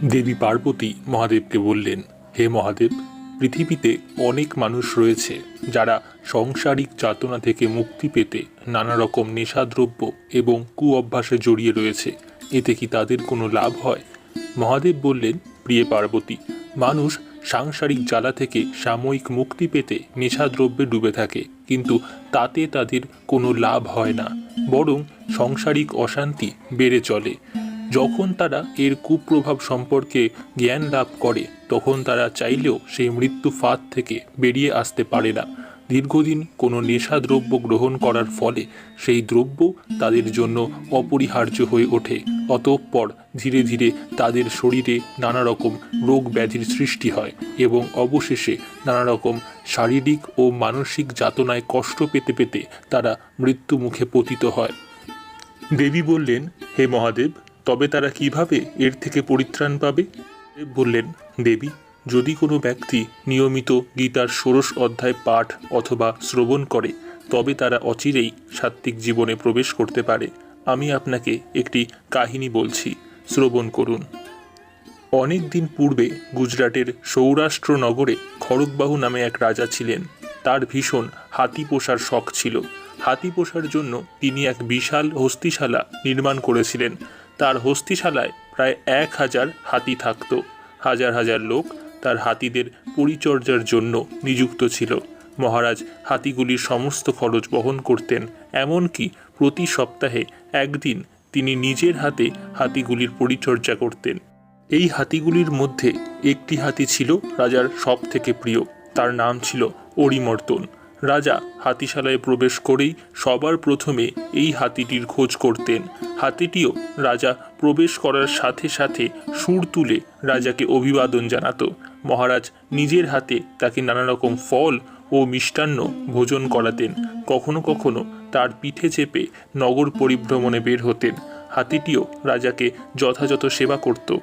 দেবী পার্বতী মহাদেবকে বললেন, হে মহাদেব, পৃথিবীতে অনেক মানুষ রয়েছে যারা সংসারিক যাতনা থেকে মুক্তি পেতে নানা রকম নেশাদ্রব্য এবং কু অভ্যাসে জড়িয়ে রয়েছে। এতে কি তাদের কোনো লাভ হয়? মহাদেব বললেন, প্রিয় পার্বতী, মানুষ সাংসারিক জ্বালা থেকে সাময়িক মুক্তি পেতে নেশাদ্রব্যে ডুবে থাকে, কিন্তু তাতে তাদের কোনো লাভ হয় না, বরং সংসারিক অশান্তি বেড়ে চলে। যখন তারা এর কুপ্রভাব সম্পর্কে জ্ঞান লাভ করে, তখন তারা চাইলেও সেই মৃত্যু ফাঁদ থেকে বেরিয়ে আসতে পারে না। দীর্ঘদিন কোনো নেশাদ্রব্য গ্রহণ করার ফলে সেই দ্রব্য তাদের জন্য অপরিহার্য হয়ে ওঠে। অতঃপর ধীরে ধীরে তাদের শরীরে নানা রকম রোগ ব্যাধির সৃষ্টি হয় এবং অবশেষে নানা রকম শারীরিক ও মানসিক যাতনায় কষ্ট পেতে পেতে তারা মৃত্যু মুখে পতিত হয়। দেবী বললেন, হে মহাদেব তবে তারা কীভাবে এর থেকে পরিত্রাণ পাবে? দেব বললেন, দেবী, যদি কোনো ব্যক্তি নিয়মিত গীতার ষোড়শ অধ্যায় পাঠ অথবা শ্রবণ করে, তবে তারা অচিরেই সাত্ত্বিক জীবনে প্রবেশ করতে পারে। আমি আপনাকে একটি কাহিনী বলছি, শ্রবণ করুন। অনেক দিন পূর্বে গুজরাটের সৌরাষ্ট্র নগরে খড়গবাহু নামে এক রাজা ছিলেন। তার ভীষণ হাতি পোষার শখ ছিল। হাতি পোষার জন্য তিনি এক বিশাল হস্তিশালা নির্মাণ করেছিলেন। তার হস্তিশালায় প্রায় এক হাজার হাতি থাকত। হাজার হাজার লোক তার হাতিদের পরিচর্যার জন্য নিযুক্ত ছিল। মহারাজ হাতিগুলির সমস্ত খরচ বহন করতেন, এমনকি প্রতি সপ্তাহে একদিন তিনি নিজের হাতে হাতিগুলির পরিচর্যা করতেন। এই হাতিগুলির মধ্যে একটি হাতি ছিল রাজার সব থেকে প্রিয়। তার নাম ছিল অরিমর্দন রাজা হাতিশালায় প্রবেশ করেই সবার প্রথমে এই হাতিটির খোঁজ করতেন। হাতিটিও রাজা প্রবেশ করার সাথে সাথে সুর তুলে রাজাকে অভিবাদন জানাত। মহারাজ নিজের হাতে তাকে নানা রকম ফল ও মিষ্টান্ন ভোজন করাতেন। কখনো কখনো তার পিঠে চেপে নগর পরিভ্রমণে বের হতেন। হাতিটিও রাজাকে যথাযথ সেবা করত।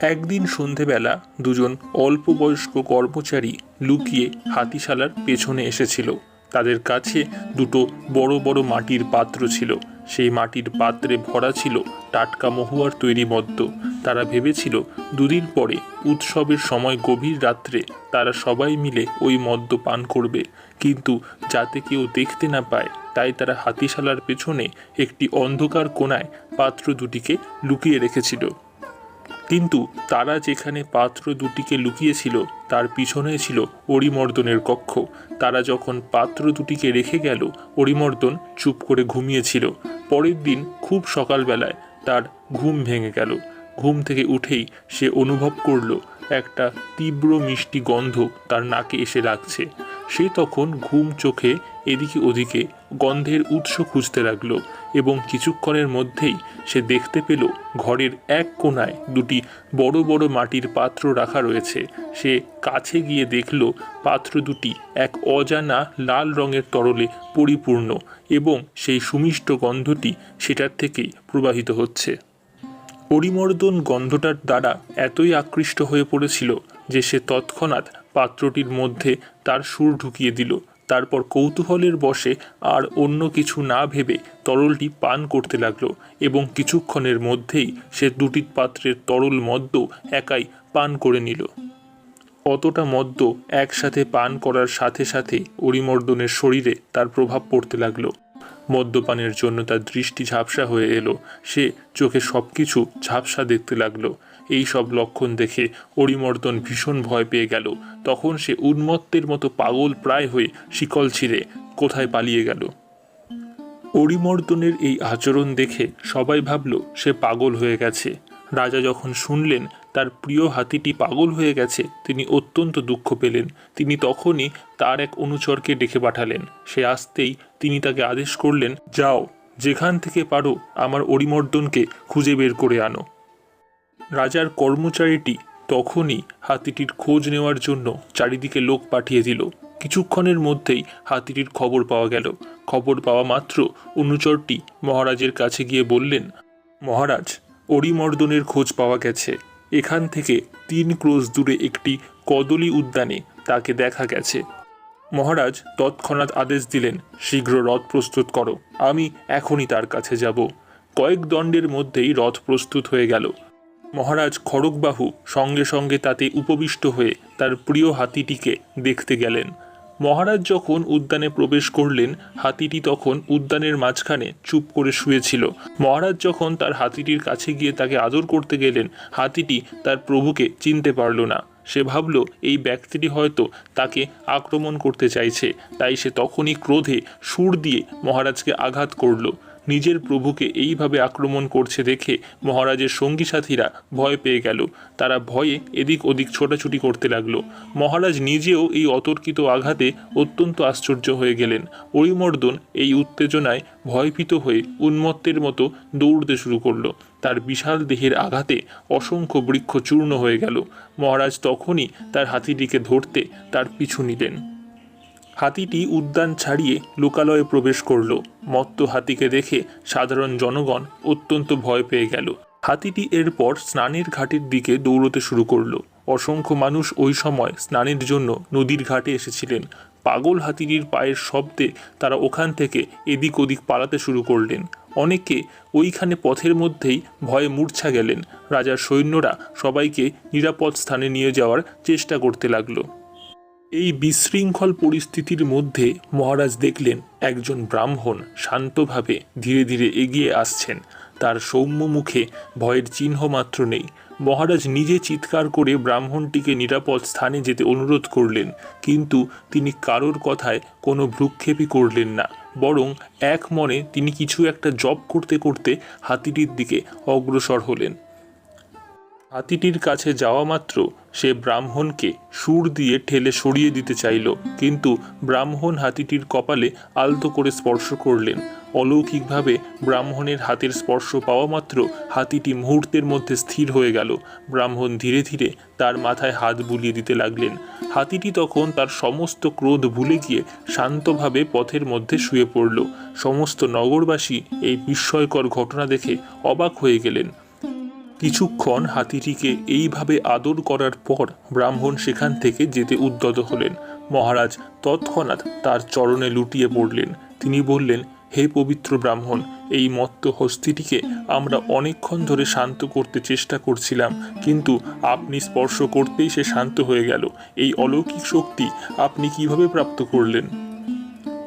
একদিন সন্ধেবেলা দুজন অল্প বয়স্ক কর্মচারী লুকিয়ে হাতিশালার পেছনে এসেছিল। তাদের কাছে দুটো বড় বড় মাটির পাত্র ছিল। সেই মাটির পাত্রে ভরা ছিল টাটকা মহুয়ার তৈরি মদ্য। তারা ভেবেছিল দুদিন পরে উৎসবের সময় গভীর রাত্রে তারা সবাই মিলে ওই মদ্য পান করবে। কিন্তু যাতে কেউ দেখতে না পায়, তাই তারা হাতিশালার পেছনে একটি অন্ধকার কোণায় পাত্র দুটিকে লুকিয়ে রেখেছিল। কিন্তু তারা যেখানে পাত্র দুটিকে লুকিয়েছিল, তার পিছনে ছিল অরিমর্দনের কক্ষ। তারা যখন পাত্র দুটিকে রেখে গেল, অরিমর্দন চুপ করে ঘুমিয়েছিল। পরের দিন খুব সকালবেলায় তার ঘুম ভেঙে গেল। ঘুম থেকে উঠেই সে অনুভব করল একটা তীব্র মিষ্টি গন্ধ তার নাকে এসে লাগছে। সে তখন ঘুম চোখে এদিকে ওদিকে গন্ধের উৎস খুঁজতে লাগল এবং কিছুক্ষণের মধ্যেই সে দেখতে পেল ঘরের এক কোণায় দুটি বড় বড় মাটির পাত্র রাখা রয়েছে। সে কাছে গিয়ে দেখল পাত্র দুটি এক অজানা লাল রঙের তরলে পরিপূর্ণ এবং সেই সুমিষ্ট গন্ধটি সেটার থেকেই প্রবাহিত হচ্ছে। পরিমর্দন গন্ধটার দ্বারা এতই আকৃষ্ট হয়ে পড়েছিল যে সে তৎক্ষণাৎ পাত্রটির মধ্যে তার সুর ঢুকিয়ে দিল। তারপর কৌতূহলের বশে আর অন্য কিছু না ভেবে তরলটি পান করতে লাগল এবং কিছুক্ষণের মধ্যেই সে দুটি পাত্রের তরল মদ্য একাই পান করে নিল। অতটা মদ্য একসাথে পান করার সাথে সাথে অরিমর্দনের শরীরে তার প্রভাব পড়তে লাগল। মদ্যপানের জন্য তার দৃষ্টি ঝাপসা হয়ে এলো। সে চোখে সব কিছু ঝাপসা দেখতে লাগল। এই সব লক্ষণ দেখে অরিমর্দন ভীষণ ভয় পেয়ে গেল। তখন সে উন্মত্তের মতো পাগল প্রায় হয়ে শিকল ছিঁড়ে কোথায় পালিয়ে গেল। অরিমর্দনের এই আচরণ দেখে সবাই ভাবল, সে পাগল হয়ে গেছে। রাজা যখন শুনলেন তার প্রিয় হাতিটি পাগল হয়ে গেছে, তিনি অত্যন্ত দুঃখ পেলেন। তিনি তখনই তার এক অনুচরকে ডেকে পাঠালেন। সে আসতেই তিনি তাকে আদেশ করলেন, যাও, যেখান থেকে পারো আমার অরিমর্দনকে খুঁজে বের করে আনো। রাজার কর্মচারীটি তখনই হাতিটির খোঁজ নেওয়ার জন্য চারিদিকে লোক পাঠিয়ে দিল। কিছুক্ষণের মধ্যেই হাতিটির খবর পাওয়া গেল। খবর পাওয়া মাত্র অনুচরটি মহারাজের কাছে গিয়ে বললেন, মহারাজ, অরিমর্দনের খোঁজ পাওয়া গেছে। এখান থেকে তিন ক্রোশ দূরে একটি কদলী উদ্যানে তাকে দেখা গেছে। মহারাজ তৎক্ষণাৎ আদেশ দিলেন, শীঘ্র রথ প্রস্তুত করো, আমি এখনই তার কাছে যাব। কয়েক দণ্ডের মধ্যেই রথ প্রস্তুত হয়ে গেল। মহারাজ খড়গবাহু সঙ্গে সঙ্গে তাতে উপবিষ্ট হয়ে তার প্রিয় হাতিটিকে দেখতে গেলেন। মহারাজ যখন উদ্যানে প্রবেশ করলেন, হাতিটি তখন উদ্যানের মাঝখানে চুপ করে শুয়েছিল। মহারাজ যখন তার হাতিটির কাছে গিয়ে তাকে আদর করতে গেলেন, হাতিটি তার প্রভুকে চিনতে পারল না। সে ভাবল, এই ব্যক্তিটি হয়তো তাকে আক্রমণ করতে চাইছে। তাই সে তখনই ক্রোধে সুর দিয়ে মহারাজকে আঘাত করল। নিজের প্রভুকে এইভাবে আক্রমণ করছে দেখে মহারাজের সঙ্গী সাথীরা ভয় পেয়ে গেল। তারা ভয়ে এদিক ওদিক ছোটাছুটি করতে লাগল। মহারাজ নিজেও এই অতর্কিত আঘাতে অত্যন্ত আশ্চর্য হয়ে গেলেন। অরিমর্দন এই উত্তেজনায় ভয়ভীত হয়ে উন্মত্তের মতো দৌড়তে শুরু করল। তার বিশাল দেহের আঘাতে অসংখ্য বৃক্ষ চূর্ণ হয়ে গেল। মহারাজ তখনই তার হাতিটিকে ধরতে তার পিছু নিলেন। হাতিটি উদ্যান ছাড়িয়ে লোকালয়ে প্রবেশ করল। মত্ত হাতিকে দেখে সাধারণ জনগণ অত্যন্ত ভয় পেয়ে গেল। হাতিটি এরপর স্নানের ঘাটের দিকে দৌড়তে শুরু করল। অসংখ্য মানুষ ওই সময় স্নানের জন্য নদীর ঘাটে এসেছিলেন। পাগল হাতিটির পায়ের শব্দে তারা ওখান থেকে এদিক ওদিক পালাতে শুরু করলেন। অনেকে ওইখানে পথের মধ্যেই ভয়ে মূর্ছা গেলেন। রাজার সৈন্যরা সবাইকে নিরাপদ স্থানে নিয়ে যাওয়ার চেষ্টা করতে লাগল। এই বিশৃঙ্খল পরিস্থিতির মধ্যে মহারাজ দেখলেন একজন ব্রাহ্মণ শান্তভাবে ধীরে ধীরে এগিয়ে আসছেন। তার সৌম্য মুখে ভয়ের চিহ্ন মাত্র নেই। মহারাজ নিজে চিৎকার করে ব্রাহ্মণটিকে নিরাপদ স্থানে যেতে অনুরোধ করলেন, কিন্তু তিনি কারোর কথায় কোনো ভ্রুক্ষেপই করলেন না, বরং এক মনে তিনি কিছু একটা জব করতে করতে হাতিটির দিকে অগ্রসর হলেন। হাতিটির কাছে যাওয়া মাত্র সে ব্রাহ্মণকে সুর দিয়ে ঠেলে সরিয়ে দিতে চাইল। কিন্তু ব্রাহ্মণ হাতিটির কপালে আলতো করে স্পর্শ করলেন। অলৌকিকভাবে ব্রাহ্মণের হাতের স্পর্শ পাওয়া মাত্র হাতিটি মুহূর্তের মধ্যে স্থির হয়ে গেল। ব্রাহ্মণ ধীরে ধীরে তার মাথায় হাত বুলিয়ে দিতে লাগলেন। হাতিটি তখন তার সমস্ত ক্রোধ ভুলে গিয়ে শান্তভাবে পথের মধ্যে শুয়ে পড়ল। সমস্ত নগরবাসী এই বিস্ময়কর ঘটনা দেখে অবাক হয়ে গেলেন। কিছুক্ষণ হাতিটিকে এইভাবে আদর করার পর ব্রাহ্মণ সেখান থেকে যেতে উদ্যত হলেন। মহারাজ তৎক্ষণাৎ তার চরণে লুটিয়ে পড়লেন। তিনি বললেন, হে পবিত্র ব্রাহ্মণ, এই মত্ত হস্তিটিকে আমরা অনেকক্ষণ ধরে শান্ত করতে চেষ্টা করছিলাম, কিন্তু আপনি স্পর্শ করতেই সে শান্ত হয়ে গেল। এই অলৌকিক শক্তি আপনি কীভাবে প্রাপ্ত করলেন?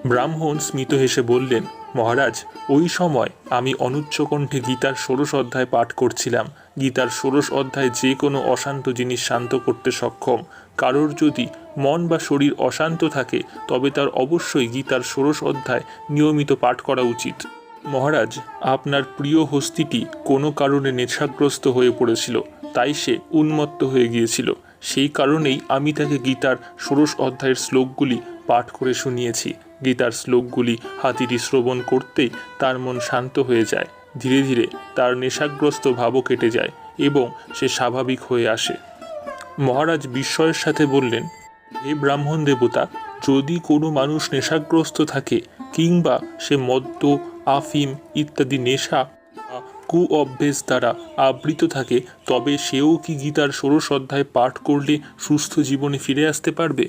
ব্রাহ্মণ স্মিত হেসে বললেন মহারাজ, ওই সময় আমি অনুচ্চ কণ্ঠে গীতার ষোড়শ অধ্যায় পাঠ করছিলাম। গীতার ষোড়শ অধ্যায় যে কোনো অশান্ত জিনিস শান্ত করতে সক্ষম। কারোর যদি মন বা শরীর অশান্ত থাকে, তবে তার অবশ্যই গীতার ষোড়শ অধ্যায় নিয়মিত পাঠ করা উচিত। মহারাজ, আপনার প্রিয় হস্তিটি কোনো কারণে নেশাগ্রস্ত হয়ে পড়েছিল, তাই সে উন্মত্ত হয়ে গিয়েছিল। সেই কারণেই আমি তাকে গীতার ষোড়শ অধ্যায়ের শ্লোকগুলি পাঠ করে শুনিয়েছি। গীতার শ্লোকগুলি হাতিটি শ্রবণ করতেই তার মন শান্ত হয়ে যায়। ধীরে ধীরে তার নেশাগ্রস্ত ভাবও কেটে যায় এবং সে স্বাভাবিক হয়ে আসে। মহারাজ বিস্ময়ের সাথে বললেন, হে ব্রাহ্মণ দেবতা, যদি কোনো মানুষ নেশাগ্রস্ত থাকে কিংবা সে মদ্য, আফিম ইত্যাদি নেশা কু অভ্যেস দ্বারা আবৃত থাকে, তবে সেও কি গীতার ষোড়শ অধ্যায় পাঠ করলে সুস্থ জীবনে ফিরে আসতে পারবে?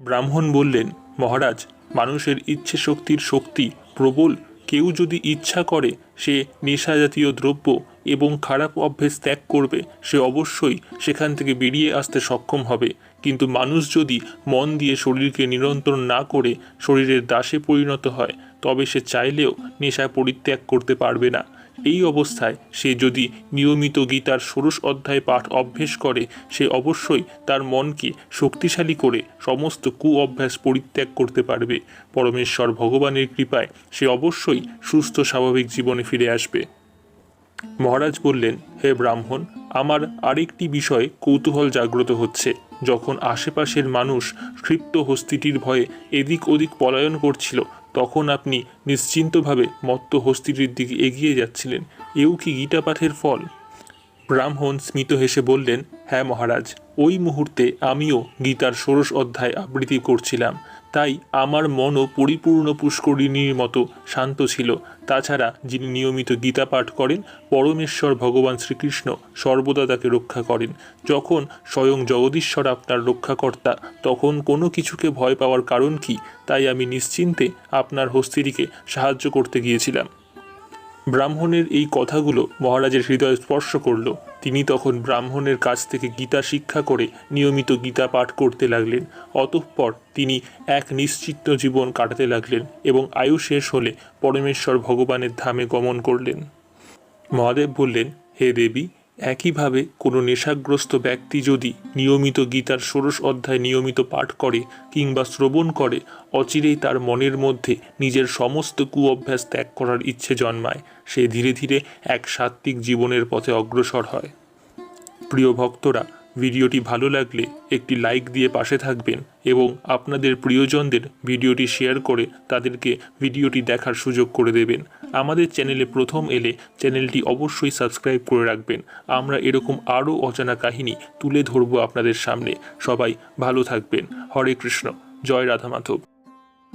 ব্রাহ্মণ বললেন, মহারাজ মানুষের ইচ্ছে শক্তির শক্তি প্রবল। কেউ যদি ইচ্ছা করে সে নেশা জাতীয় দ্রব্য এবং খারাপ অভ্যেস ত্যাগ করবে, সে অবশ্যই সেখান থেকে বেরিয়ে আসতে সক্ষম হবে। কিন্তু মানুষ যদি মন দিয়ে শরীরকে নিয়ন্ত্রণ না করে শরীরের দাসে পরিণত হয়, তবে সে চাইলেও নেশা পরিত্যাগ করতে পারবে না। এই অবস্থায় সে যদি নিয়মিত গীতার ষোড়শ অধ্যায় পাঠ অভ্যেস করে, সে অবশ্যই তার মনকে শক্তিশালী করে সমস্ত কু অভ্যাস পরিত্যাগ করতে পারবে। পরমেশ্বর ভগবানের কৃপায় সে অবশ্যই সুস্থ, স্বাভাবিক জীবনে ফিরে আসবে। মহারাজ বললেন, হে ব্রাহ্মণ, আমার আরেকটি বিষয়ে কৌতূহল জাগ্রত হচ্ছে। যখন আশেপাশের মানুষ ক্ষিপ্ত হস্তিটির ভয়ে এদিক ওদিক পলায়ন করছিল তখন আপনি নিশ্চিন্তভাবে মত্ত হস্তিটির দিকে এগিয়ে যাচ্ছিলেন। এও কি গীতাপাঠের ফল? ব্রাহ্মণ স্মিত হেসে বললেন হ্যাঁ মহারাজ। ওই মুহূর্তে আমিও গীতার ষোড়শ অধ্যায় আবৃত্তি করছিলাম। তাই আমার মনও পরিপূর্ণ পুষ্করিণীর মতো শান্ত ছিল। তাছাড়া যিনি নিয়মিত গীতা পাঠ করেন, পরমেশ্বর ভগবান শ্রীকৃষ্ণ সর্বদা তাকে রক্ষা করেন। যখন স্বয়ং জগদীশ্বর আপনার রক্ষাকর্তা, তখন কোনো কিছুকে ভয় পাওয়ার কারণ কি, তাই আমি নিশ্চিন্তে আপনার হস্তিটিকে সাহায্য করতে গিয়েছিলাম। ব্রাহ্মণের এই কথাগুলো মহারাজের হৃদয় স্পর্শ করল। তিনি তখন ব্রাহ্মণের কাছ থেকে গীতা শিক্ষা করে নিয়মিত গীতা পাঠ করতে লাগলেন। অতঃপর তিনি এক নিশ্চিত জীবন কাটাতে লাগলেন এবং আয়ু শেষ হলে পরমেশ্বর ভগবানের ধামে গমন করলেন। মহাদেব বললেন, হে দেবী একইভাবে কোনো নেশাগ্রস্ত ব্যক্তি যদি নিয়মিত গীতার ষোড়শ অধ্যায় নিয়মিত পাঠ করে কিংবা শ্রবণ করে, অচিরেই তার মনের মধ্যে নিজের সমস্ত কুঅভ্যাস ত্যাগ করার ইচ্ছে জন্মায়। সে ধীরে ধীরে এক সাত্ত্বিক জীবনের পথে অগ্রসর হয়। প্রিয় ভক্তরা ভিডিওটি ভালো লাগলে একটি লাইক দিয়ে পাশে থাকবেন এবং আপনাদের প্রিয়জনদের ভিডিওটি শেয়ার করে তাদেরকে ভিডিওটি দেখার সুযোগ করে দেবেন। আমাদের চ্যানেলে প্রথম এলে চ্যানেলটি অবশ্যই সাবস্ক্রাইব করে রাখবেন। আমরা এরকম আরও অজানা কাহিনী তুলে ধরব আপনাদের সামনে। সবাই ভালো থাকবেন। হরে কৃষ্ণ। জয় রাধা মাধব